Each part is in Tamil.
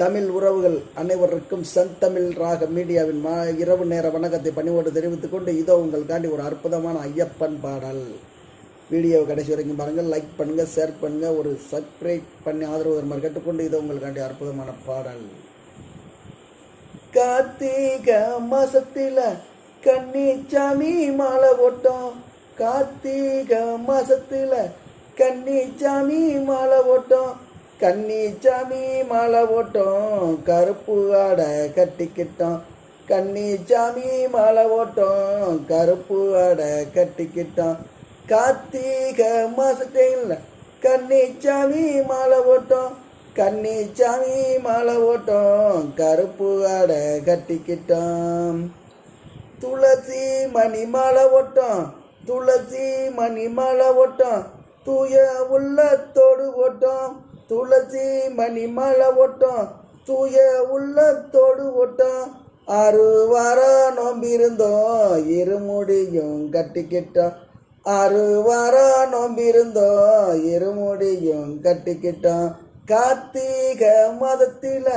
தமிழ் உறவுகள் அனைவருக்கும் செந்தமிழ் ராக மீடியாவின் மா இரவு நேர வணக்கத்தை பணிவோடு தெரிவித்துக் கொண்டு இதோ உங்களுக்காண்டி ஒரு அற்புதமான ஐயப்பன் பாடல். வீடியோவை கடைசி வரைக்கும் பாருங்கள். லைக் பண்ணுங்கள் ஷேர் பண்ணுங்கள் ஒரு சப்ஸ்கிரைப் பண்ணி ஆதரவு தருமாறு கேட்டுக்கொண்டு இதோ உங்களுக்காண்டி அற்புதமான பாடல். கார்த்திக மாசத்தில் கன்னிச்சாமி மாலை ஓட்டம் கார்த்திக மாசத்தில் கன்னிச்சாமி மாலை ஓட்டம் கன்னிச்சாமி மாலை ஓட்டம் கருப்பு ஆடை கட்டிக்கிட்டோம். கன்னிச்சாமி மாலை ஓட்டம் கருப்பு ஆடை கட்டிக்கிட்டோம். கார்த்திக மாசத்தில் கன்னிச்சாமி மாலை ஓட்டம் கன்னிச்சாமி மாலை ஓட்டம் கருப்பு ஆடை கட்டிக்கிட்டோம். துளசி மணி மாலை ஓட்டம் துளசி மணி மாலை ஓட்டம் தூய உள்ளத்தோடு ஓட்டம் துளசி மணி மாலை ஓட்டம் தூய உள்ளத்தோடு ஓட்டம் ஆறு வாரம் நோம்பிருந்தோம் இருமுடியும் கட்டிக்கிட்டோம். ஆறு வாரம் நோம்பிருந்தோம் இருமுடியும் கட்டிக்கிட்டோம். கார்த்திக மதத்தில்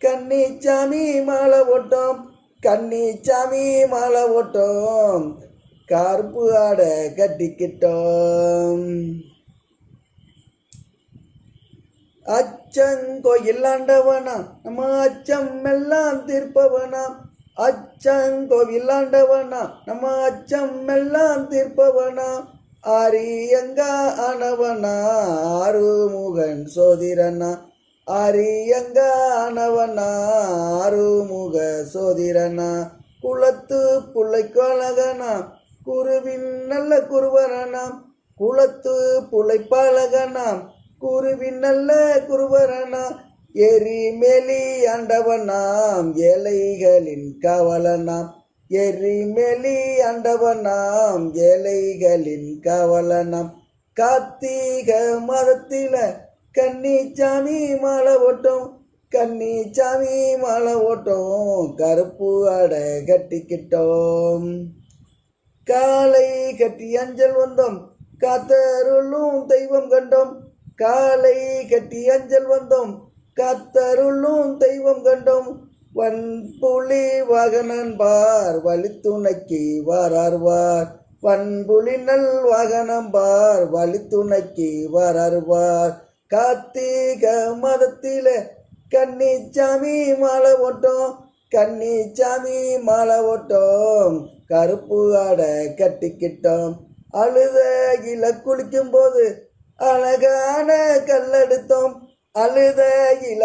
கன்னிச்சாமி மாலை ஓட்டம் கன்னிச்சாமி மாலை ஓட்டம் கார்பு ஆடை கட்டிக்கிட்டோம். அச்சங்கோயில் ஆண்டவனா நம்ம அச்சம் எல்லாம் தீர்ப்பவனா? அச்சங்கோவில் ஆண்டவனா நம்ம அச்சம் எல்லாம் தீர்ப்பவனா? அரியங்கா ஆனவனா ஆறுமுகன் சோதிரனா? அரியங்கா ஆனவனா ஆறுமுக சோதிரனா? குளத்து புள்ளைக்கு அழகனா குருவின் நல்ல குருவரனாம் குளத்து புள்ளை குருவின் நல்ல குருவரனா எரி மேலி ஆண்டவனாம் ஏழைகளின் கவலனாம் எரி மேலி ஆண்டவனாம் ஏழைகளின் கவலனாம் கார்த்திக மரத்தில கன்னிச்சாமி மாலை ஓட்டும் கன்னிச்சாமி மாலை ஓட்டும் கருப்பு அடை கட்டிக்கிட்டோம். காலை கட்டி அஞ்சல் வந்தோம் காத்தருளும் தெய்வம் கண்டோம் காலை கட்டி அஞ்சல் வந்தோம். கத்தருளும் தெய்வம் கண்டோம். வன்புலி வாகனன் பார் வழித்துணைக்கு வாரார்வார். வன்புலி நல் வாகனம் பார் வழித்துணைக்கு வாரார்வார். கார்த்திக மதத்தில கன்னிச்சாமி மாலை ஓட்டோம். கன்னிச்சாமி மாலை ஓட்டோம். கருப்பு ஆடை கட்டிக்கிட்டோம். அழுத இல குளிக்கும் போது அழகான கல்லெடுத்தோம். அழுத இல